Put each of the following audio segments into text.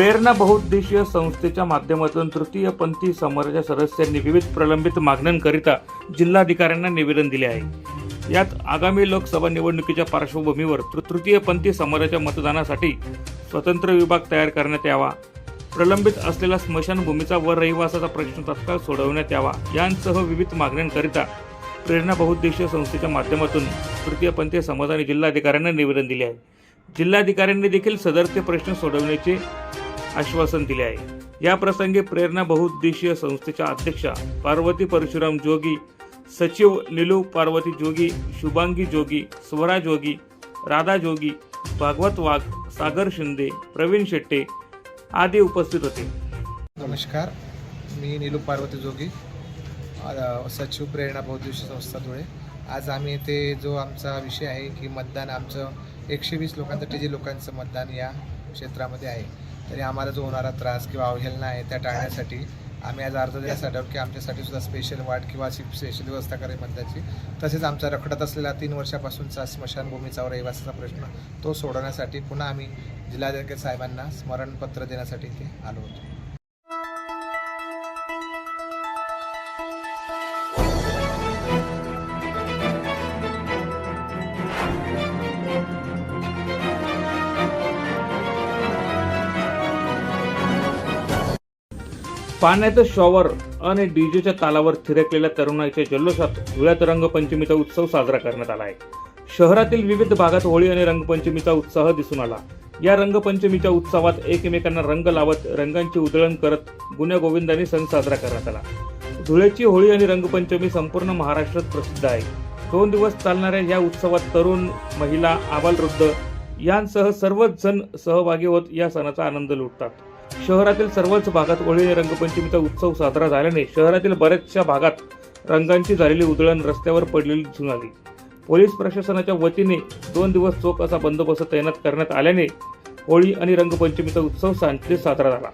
प्रेरणा बहुउद्देशीय संस्थेच्या माध्यमातून तृतीयपंथी समाजाच्या सदस्यांनी विविध प्रलंबित मागण्यांकरिता जिल्हाधिकाऱ्यांना निवेदन दिले आहे. यात आगामी लोकसभा निवडणुकीच्या पार्श्वभूमीवर तृ- तृतीयपंथी समाजाच्या मतदानासाठी स्वतंत्र विभाग तयार करण्यात यावा. प्रलंबित असलेला स्मशानभूमीचा व रहिवासाचा प्रश्न तत्काळ सोडवण्यात यावा. यांसह विविध मागण्यांकरिता प्रेरणा बहुउद्देशीय संस्थेच्या माध्यमातून तृतीयपंथीय समाजाने जिल्हाधिकाऱ्यांना निवेदन दिले आहे. जिल्हाधिकाऱ्यांनी देखील सदरचे प्रश्न सोडवण्याचे आश्वासन दिले आहे. या प्रसंगी प्रेरणा बहुउद्देशीय संस्थेच्या अध्यक्षा पार्वती परशुराम जोगी सचिव निलू पार्वती जोगी शुभांगी जोगी स्वरा जोगी राधा जोगी भागवत वाघ सागर शिंदे प्रवीण शेट्टे आदी उपस्थित होते. नमस्कार. मी निलू पार्वती जोगी सचिव प्रेरणा बहुद्देशीय संस्था धुळे आज आम्ही ते जो आमचा विषय आहे की मतदान आमचं एकशे वीस लोकांसाठी जे लोकांचं मतदान या क्षेत्रामध्ये आहे. तरी आम्हाला जो होणारा त्रास किंवा अवहेलना आहे त्या टाळण्यासाठी आम्ही आज अर्ज दिल्यासाठी आहोत की आमच्यासाठी सुद्धा स्पेशल वार्ड किंवा अशी स्पेशल व्यवस्था करावी मतदाची तसेच आमचा रखडत असलेला तीन वर्षापासूनचा स्मशानभूमीचा रहिवासाचा प्रश्न तो सोडवण्यासाठी पुन्हा आम्ही जिल्हाधिकारी साहेबांना स्मरणपत्र देण्यासाठी इथे आलो होतो. पाण्याचं शॉवर आणि डीजेच्या तालावर थिरकलेल्या तरुणाईच्या जल्लोषात धुळ्यात रंगपंचमीचा उत्सव साजरा करण्यात आला आहे. शहरातील विविध भागात होळी आणि रंगपंचमीचा उत्साह दिसून आला. या रंगपंचमीच्या उत्सवात एकमेकांना रंग लावत रंगांची उधळण करत गुण्यागोविंदाने सण साजरा करण्यात आला. धुळ्याची होळी आणि रंगपंचमी संपूर्ण महाराष्ट्रात प्रसिद्ध आहे. दोन दिवस चालणाऱ्या या उत्सवात तरुण महिला आबालवृद्ध यांसह सर्वच जण सहभागी होत या सणाचा आनंद लुटतात. शहरातील सर्वच भागात होळी आणि रंगपंचमीचा उत्सव साजरा झाल्याने शहरातील बऱ्याचशा भागात रंगांची झालेली उधळण रस्त्यावर पडलेली दिसून आली. पोलीस प्रशासनाच्या वतीने दोन दिवस चोख असा बंदोबस्त तैनात करण्यात आल्याने होळी आणि रंगपंचमीचा उत्सव शांततेत साजरा झाला.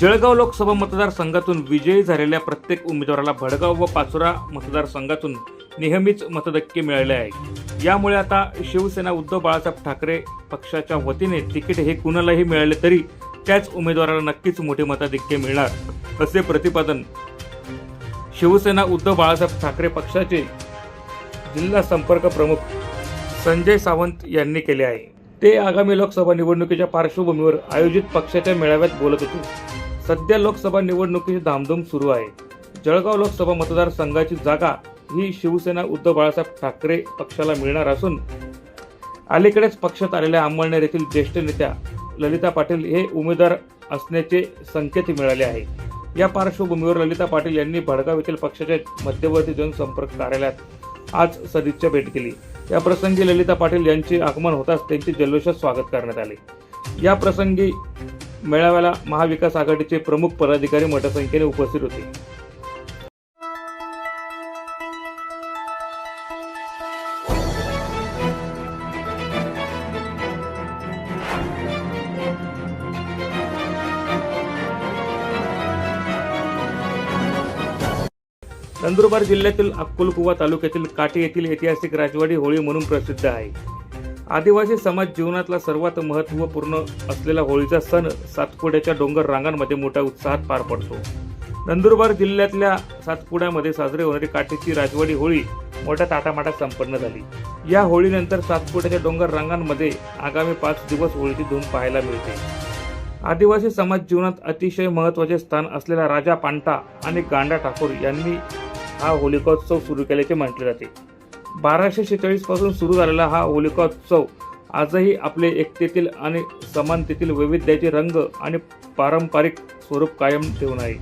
जळगाव लोकसभा मतदारसंघातून विजयी झालेल्या प्रत्येक उमेदवाराला भडगाव व पाचोरा मतदारसंघातून नेहमीच मतधक्के मिळाले आहे यामुळे आता शिवसेना उद्धव बाळासाहेब ठाकरे पक्षाच्या वतीने तिकीट हे कुणालाही मिळाले तरी त्याच उमेदवाराला नक्कीच मोठे मताधिक्य मिळणार असे प्रतिपादन शिवसेना उद्धव बाळासाहेब ठाकरे पक्षाचे जिल्हा संपर्क प्रमुख संजय सावंत यांनी केले आहे. ते आगामी लोकसभा निवडणुकीच्या पार्श्वभूमीवर आयोजित पक्षाच्या मेळाव्यात बोलत होते. सध्या लोकसभा निवडणुकीची धामधूम सुरू आहे. जळगाव लोकसभा मतदारसंघाची जागा ही शिवसेना उद्धव बाळासाहेब ठाकरे पक्षाला मिळणार असून अलीकडेच पक्षात आलेल्या अंमळनेर येथील ज्येष्ठ नेत्या ललिता पाटील हे उमेदवार असण्याचे संकेत मिळाले आहे. या पार्श्वभूमीवर ललिता पाटील यांनी भडगाव येथील पक्षाच्या मध्यवर्ती जनसंपर्क कार्यालयात आज सदिच्छा भेट केली. या प्रसंगी ललिता पाटील यांचे आगमन होताच त्यांचे जल्लोषात स्वागत करण्यात आले. या प्रसंगी मेळाव्याला महाविकास आघाडीचे प्रमुख पदाधिकारी मोठ्या संख्येने उपस्थित होते. नंदुरबार जिल्ह्यातील अक्कलकुवा तालुक्यातील काटे येथील ऐतिहासिक राजवाडी होळी म्हणून प्रसिद्ध आहे. आदिवासी समाज जीवनातला सर्वात महत्त्वपूर्ण असलेला होळीचा सण सातपुड्याच्या डोंगर रांगांमध्ये मोठ्या उत्साहात पार पडतो. नंदुरबार जिल्ह्यातल्या सातपुड्यामध्ये साजरी होणारी काठीची राजवाडी होळी मोठ्या ताटामाटात संपन्न झाली. या होळीनंतर सातपुड्याच्या डोंगर रांगांमध्ये आगामी पाच दिवस होळीची धूम पाहायला मिळते. आदिवासी समाज जीवनात अतिशय महत्त्वाचे स्थान असलेला राजा पांटा आणि गांडा ठाकूर यांनी हा होलिकोत्सव सुरू केल्याचे म्हटले जाते. बाराशे शेहेचाळीसपासून सुरू झालेला हा होलिकोत्सव आजही आपले एकतेतील आणि समानतेतील वैविध्याचे रंग आणि पारंपरिक स्वरूप कायम ठेवून आहे.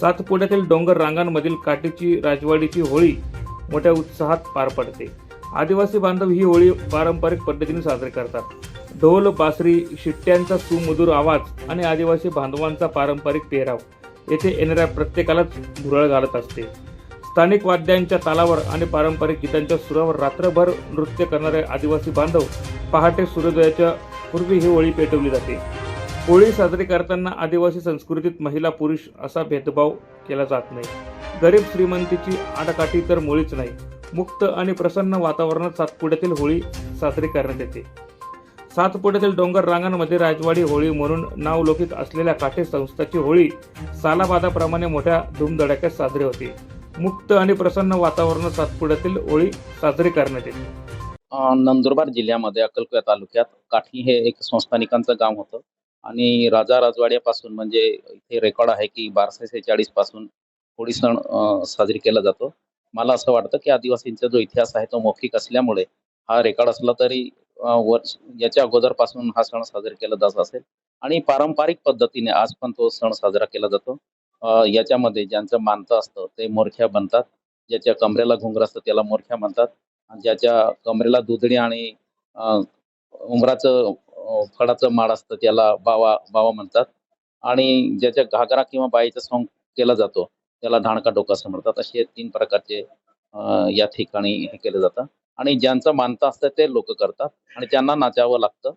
सातपुड्यातील डोंगर रांगांमधील काठीची राजवाडीची होळी मोठ्या उत्साहात पार पडते. आदिवासी बांधव ही होळी पारंपरिक पद्धतीने साजरी करतात. ढोल बासरी शिट्ट्यांचा सुमधुर आवाज आणि आदिवासी बांधवांचा पारंपरिक पेहराव येथे येणाऱ्या प्रत्येकालाच धुरळ घालत असते. स्थानिक वाद्यांच्या तालावर आणि पारंपरिक गीतांच्या सुरावर रात्रभर नृत्य करणारे आदिवासी बांधव पहाटे सूर्योदयाच्या पूर्वी ही होळी पेटवली जाते. होळी साजरी करताना आदिवासी संस्कृतीत महिला पुरुष असा भेदभाव केला जात नाही. गरीब श्रीमंतीची आडकाठी तर मुळीच नाही. मुक्त आणि प्रसन्न वातावरणात सातपुड्यातील होळी साजरी करण्यात येते. सातपुड्यातील डोंगर रांगांमध्ये राजवाडी होळी म्हणून नावलौकिक असलेल्या काठे संस्थाची होळी सालाबादाप्रमाणे मोठ्या धूमधडाक्यात साजरी होते. मुक्त आणि प्रसन्न वातावरणात सातपुड्यातील होळी साजरी करण्यात येते. नंदुरबार जिल्ह्यामध्ये अक्कलकुवा तालुक्यात काठी हे एक संस्थानिकांचं गाव होतं. आणि राजा राजवाड्यापासून म्हणजे इथे रेकॉर्ड आहे की बाराशे सेहेचाळीसपासून होळी सण साजरी केला जातो. मला असं वाटतं की आदिवासींचा जो इतिहास आहे तो मौखिक असल्यामुळे हा रेकॉर्ड असला तरी वर्ष याच्या अगोदरपासून हा सण साजरा केला जात असेल. आणि पारंपरिक पद्धतीने आज पण तो सण साजरा केला जातो. याच्यामध्ये ज्यांचं मानतं असतं ते मोरख्या बनतात. ज्याच्या कमरेला घुंगर असतं त्याला मोरख्या म्हणतात. आणि ज्याच्या कमरेला दुधडी आणि उमराचं फळाचं माड असतं त्याला बावा बावा म्हणतात. आणि ज्याच्या घागरा किंवा बाईचा सॉंग केला जातो त्याला ढाणका डोका असं म्हणतात. असे तीन प्रकारचे या ठिकाणी हे केलं जातं. आणि ज्यांचं मानतं असतं ते लोक करतात. आणि त्यांना नाचावं लागतं.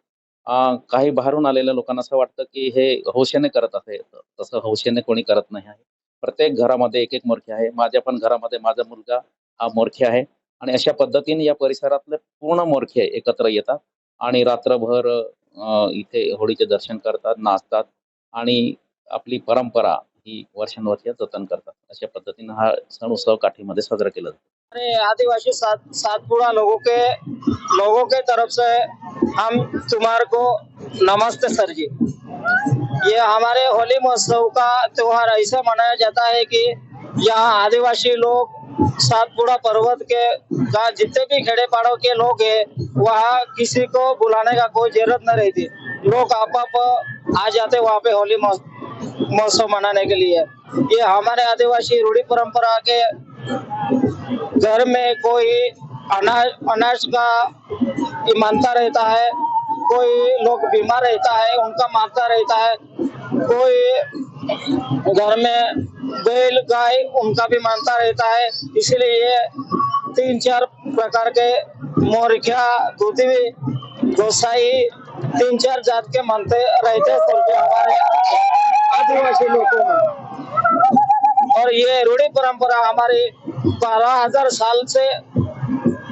काही बाहेरून आलेल्या लोकांना असं वाटतं की हे हौशेने करत असे तसं हौशेने कोणी करत नाही आहे. प्रत्येक घरामध्ये एक एक मोरखे आहे. माझ्या पण घरामध्ये माझा मुलगा हा मोरखे आहे. आणि अशा पद्धतीने या परिसरातले पूर्ण मोरखे एकत्र येतात आणि रात्रभर इथे होळीचे दर्शन करतात नाचतात आणि आपली परंपरा ही वर्षानुवर्ष जतन करतात. अशा पद्धतीने हा सण उत्सव काठीमध्ये साजरा केला जातो. आदिवासी सात, सातपुड़ा लोगों के लोगों के तरफ़ से हम तुम्हारे को नमस्ते सर जी ये हमारे होली महोत्सव का त्योहार ऐसा मनाया जाता है कि यहाँ आदिवासी लोग सातपुड़ा पर्वत के, का जितने भी खेड़े पाड़ों के लोग हैं, वहाँ किसी को बुलाने का कोई ज़रूरत नहीं रहती। लोग आप आ जाते वहाँ पे होली महोत्सव महोत्सव मनाने के लिए। ये हमारे आदिवासी रूढ़ी परंपरा के घर में कोई अनाज का मानता रहता है, कोई लोग बीमार रहता है, उनका मानता रहता है, कोई घर में बैल, गाय, उनका भी मानता रहता है। इसलिए ये तीन चार प्रकार के मोरखिया गोसाई तीन चार जात के मानते रहते हमारे आदिवासी लोगों में। और ये रूढ़ी परंपरा हमारी बारह हज़ार साल से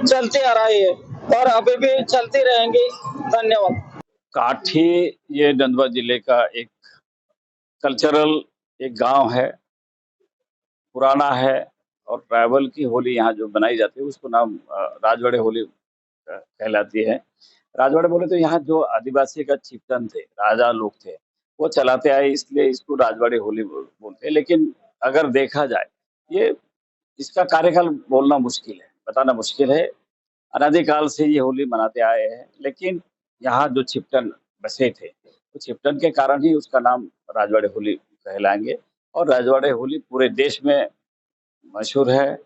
चलती आ रही है और अभी भी चलती रहेंगी। धन्यवाद। काठी, ये नंदवा ज़िले का एक कल्चरल एक गाँव है, पुराना है और ट्राइबल की होली यहाँ जो बनाई जाती है, उसको नाम राजवाड़े होली कहलाती है। राजवाड़े बोले तो यहाँ जो आदिवासी का चिपटन थे, राजा लोग थे, वो चलाते आए, इसलिए इसको राजवाड़े होली बोलते हैं। लेकिन अगर देखा जाए, ये इसका कार्यकाल बोलना मुश्किल है, बताना मुश्किल है। अनादिकाल से ये होली मनाते आए हैं, लेकिन यहाँ जो छिपटन बसे थे तो छिपटन के कारण ही उसका नाम राजवाड़े होली कहलाएँगे। और राजवाड़े होली पूरे देश में मशहूर है।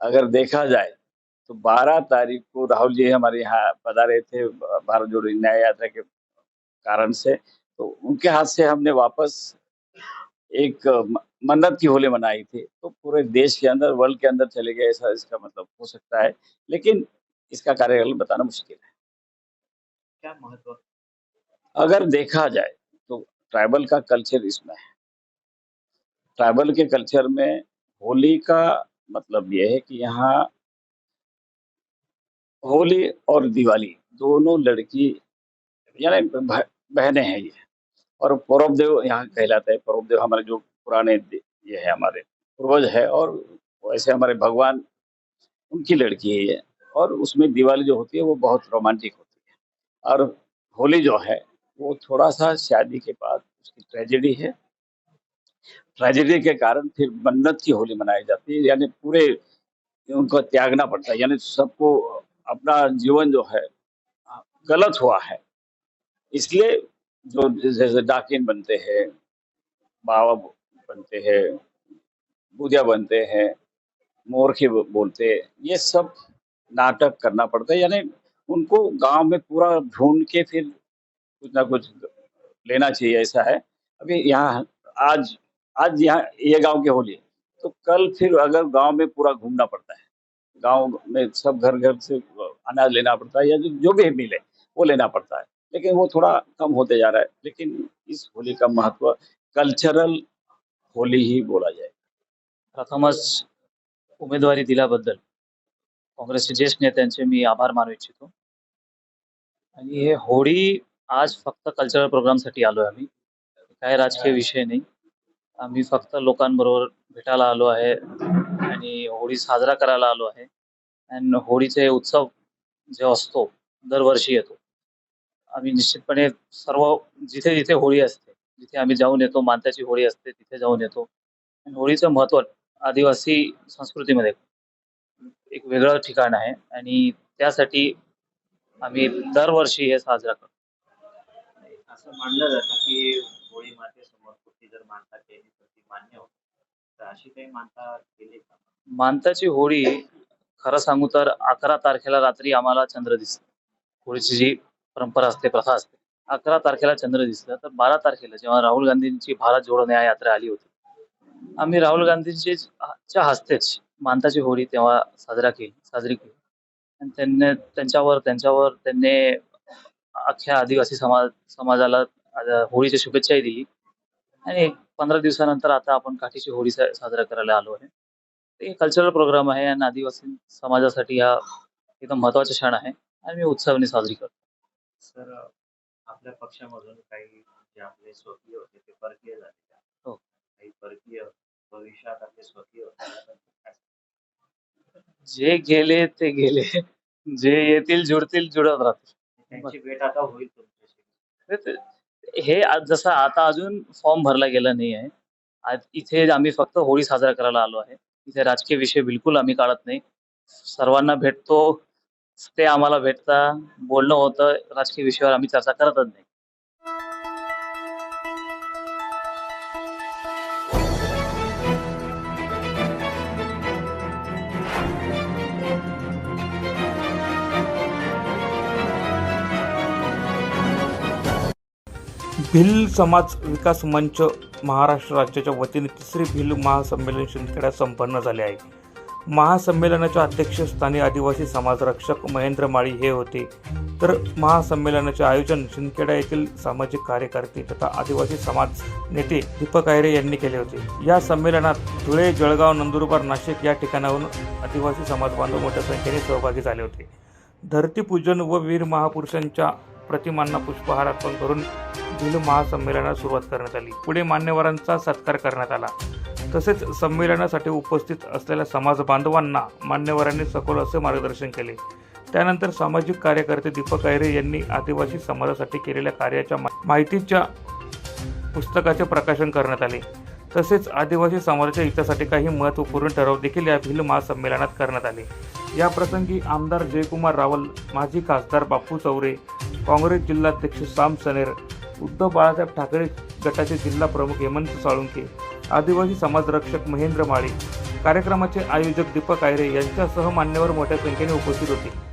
अगर देखा जाए तो 12 तारीख को राहुल जी हमारे यहाँ पधारे थे भारत जोड़ो न्याय यात्रा के कारण से। तो उनके हाथ से हमने वापस एक मन्नत की होली मनाई थी। तो पूरे देश के अंदर वर्ल्ड के अंदर चले गए ऐसा इसका मतलब हो सकता है। लेकिन इसका कार्यकाल बताना मुश्किल है। क्या महत्व अगर देखा जाए तो ट्राइबल का कल्चर इसमें है। ट्राइबल के कल्चर में होली का मतलब यह है कि यहाँ होली और दिवाली, दोनों लड़की, यानी बहनें हैं ये। और पौरव देव यहाँ कहलाते हैं। पौरव देव हमारे जो पुराने ये है हमारे पूर्वज है और वैसे हमारे भगवान, उनकी लड़की है ये। और उसमें दिवाली जो होती है, वो बहुत रोमांटिक होती है। और होली जो है, वो थोड़ा सा शादी के बाद उसकी ट्रेजेडी है। ट्रेजेडी के कारण फिर मन्नत की होली मनाई जाती है। यानी पूरे उनको त्यागना पड़ता है। यानी सबको अपना जीवन जो है गलत हुआ है। इसलिए जो जैसे डाकिन बनते हैं बाबा बनते हैं, बुधिया बनते हैं, मोरखे बोलते हैं, ये सब नाटक करना पड़ता है। यानी उनको गाँव में पूरा ढूंढ के फिर कुछ ना कुछ लेना चाहिए, ऐसा है। अभी यहाँ, आज आज यहाँ ये यह गाँव की होली तो कल फिर अगर गाँव में पूरा घूमना पड़ता है गाँव में सब घर घर से अनाज लेना पड़ता है या जो, जो भी मिले वो लेना पड़ता है। लेकिन वो थोड़ा कम होते जा रहा है। लेकिन इस होली का महत्व कल्चरल होली ही बोला जाए। प्रथमच उमेदवारी दिल्याबद्दल काँग्रेसचे ज्येष्ठ नेत्यांचे मी आभार मानू इच्छितो. आणि हे होळी आज फक्त कल्चरल प्रोग्रामसाठी आलो आहे आम्ही. काय राजकीय विषय नाही. आम्ही फक्त लोकांबरोबर भेटायला आलो आहे. होळी साजरा करायला आलो आहे. अँड होळीचे उत्सव जे असतो दरवर्षी येतो. आम्ही निश्चितपणे सर्व जिथे जिथे होळी असते जिथे आम्ही जाऊन येतो मानत्याची होळी असते तिथे जाऊन येतो. आणि होळीचं महत्त्व आदिवासी संस्कृतीमध्ये एक वेगळं ठिकाण आहे. आणि त्यासाठी आम्ही दरवर्षी हे साजरा करतो. असं मानलं जातं की होळी मातेसमोर कुठली जर मानता केली तर ती मान्य होते. तर अशी काही मानता केली का? मानताची होळी खरं सांगू तर अकरा तारखेला रात्री आम्हाला चंद्र दिसतं. होळीची जी परंपरा असते प्रथा असते अकरा तारखेला चंद्र दिसलं तर बारा तारखेला जेव्हा राहुल गांधींची भारत जोडो न्याय यात्रा आली होती आम्ही राहुल गांधींची च्या हस्तेच मानताची होळी तेव्हा साजरा केली साजरी केली. आणि त्यांनी त्यांच्यावर त्यांच्यावर त्यांनी अख्ख्या आदिवासी समाज समाजाला होळीच्या शुभेच्छाही दिली. आणि पंधरा दिवसानंतर आता आपण काठीची होळी साजरा करायला आलो आहे. ते कल्चरल प्रोग्राम आहे आणि आदिवासी समाजासाठी हा एकदम महत्त्वाचा क्षण आहे आणि मी उत्साहाने साजरी करतो सर आपल्या पक्षामधून काही जे आपले स्वकीय होते ते परकीय झाले? हो. काही परकीय भविष्यात आपले स्वकीय होते? जे गेले ते गेले जे येतील जुडतील जुडत राहतील त्यांची भेट आता होईल तुमच्याशी ते- ते- हे आज जसं आता अजून फॉर्म भरला गेला नाही आहे आज इथे आम्ही फक्त होळी साजरा करायला आलो आहे इथे राजकीय विषय बिलकुल आम्ही काढत नाही. सर्वांना भेटतो. ते आम्हाला भेटता. बोलणं होतं. राजकीय विषयावर आम्ही चर्चा करतच नाही. भिल्ल समाज विकास मंच महाराष्ट्र राज्याच्या वतीने तिसरे भिल्ल महासंमेलन शिंदखेड्यात संपन्न झाले आहे. महासंमेलनाच्या अध्यक्षस्थानी आदिवासी समाजरक्षक महेंद्र माळी हे होते. तर महासंमेलनाचे आयोजन शिंदखेडा येथील सामाजिक कार्यकर्ते तथा आदिवासी समाज नेते दीपक आयरे यांनी केले होते. या संमेलनात धुळे जळगाव नंदुरबार नाशिक या ठिकाणाहून आदिवासी समाज बांधव मोठ्या संख्येने सहभागी झाले होते. धरतीपूजन व वीर महापुरुषांच्या प्रतिमांना पुष्पहार अर्पण करून भिल महासंमेलनास सुरुवात करण्यात आली. पुढे मान्यवरांचा सत्कार करण्यात आला. तसेच संमेलनासाठी उपस्थित असलेल्या समाज बांधवांना मान्यवरांनी सखोल असे मार्गदर्शन केले. त्यानंतर सामाजिक कार्यकर्ते दीपक ऐरे यांनी आदिवासी समाजासाठी केलेल्या कार्याच्या मा- माहितीच्या पुस्तकाचे प्रकाशन करण्यात आले. तसेच आदिवासी समाजाच्या हितासाठी काही महत्त्वपूर्ण ठराव देखील या भिल महासंमेलनात करण्यात आले. या प्रसंगी आमदार जयकुमार रावल माजी खासदार बापू चौरे काँग्रेस जिल्हाध्यक्ष साम सनेर उद्धव बाळासाहेब ठाकरे गटाचे जिल्हा प्रमुख हेमंत साळुंके आदिवासी समाजरक्षक महेंद्र माळी कार्यक्रमाचे आयोजक दीपक आयरे यांच्यासह मान्यवर मोठ्या संख्येने उपस्थित होते.